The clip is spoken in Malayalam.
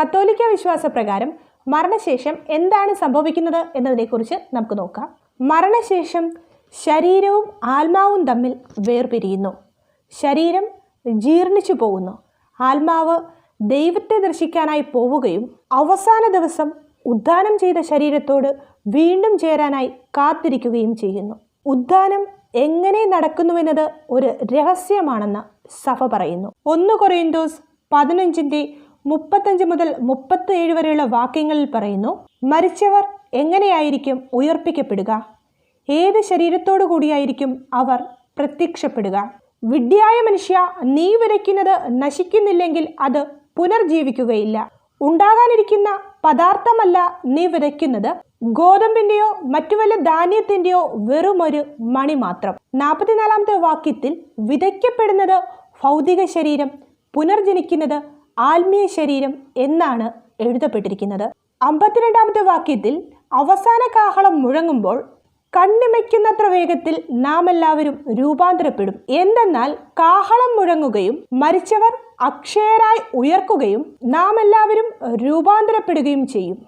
കത്തോലിക്ക വിശ്വാസപ്രകാരം മരണശേഷം എന്താണ് സംഭവിക്കുന്നത് എന്നതിനെക്കുറിച്ച് നമുക്ക് നോക്കാം. മരണശേഷം ശരീരവും ആത്മാവും തമ്മിൽ വേർപിരിയുന്നു. ശരീരം ജീർണിച്ചു പോകുന്നു. ആത്മാവ് ദൈവത്തെ ദർശിക്കാനായി പോവുകയും അവസാന ദിവസം ഉദ്ധാനം ചെയ്ത ശരീരത്തോട് വീണ്ടും ചേരാനായി കാത്തിരിക്കുകയും ചെയ്യുന്നു. ഉദ്ധാനം എങ്ങനെ നടക്കുന്നുവെന്നത് ഒരു രഹസ്യമാണെന്ന് സഭ പറയുന്നു. ഒന്ന് കൊറിയന്തോസ് പതിനഞ്ചിന്റെ മുപ്പത്തഞ്ച് മുതൽ മുപ്പത്തി ഏഴ് വരെയുള്ള വാക്യങ്ങളിൽ പറയുന്നു മരിച്ചവർ എങ്ങനെയായിരിക്കും ഉയർപ്പിക്കപ്പെടുക? ഏത് ശരീരത്തോടു കൂടിയായിരിക്കും അവർ പ്രത്യക്ഷപ്പെടുക? വിഡ്ഢിയായ മനുഷ്യ നീ വിതയ്ക്കുന്നത് നശിക്കുന്നില്ലെങ്കിൽ അത് പുനർജീവിക്കുകയില്ല. ഉണ്ടാകാനിരിക്കുന്ന പദാർത്ഥമല്ല നീ വിതയ്ക്കുന്നത് ഗോതമ്പിന്റെയോ മറ്റു വല്ല ധാന്യത്തിന്റെയോ വെറുമൊരു മണി മാത്രം. നാൽപ്പത്തിനാലാമത്തെ വാക്യത്തിൽ വിതയ്ക്കപ്പെടുന്നത് ഭൗതിക ശരീരം പുനർജനിക്കുന്നത് ആത്മീയ ശരീരം എന്നാണ് എഴുതപ്പെട്ടിരിക്കുന്നത്. അമ്പത്തിരണ്ടാമത്തെ വാക്യത്തിൽ അവസാന കാഹളം മുഴങ്ങുമ്പോൾ കണ്ണിമയ്ക്കുന്നത്ര വേഗത്തിൽ നാം എല്ലാവരും രൂപാന്തരപ്പെടും. എന്തെന്നാൽ കാഹളം മുഴങ്ങുകയും മരിച്ചവർ അക്ഷയരായി ഉയർക്കുകയും നാം എല്ലാവരും രൂപാന്തരപ്പെടുകയും ചെയ്യും.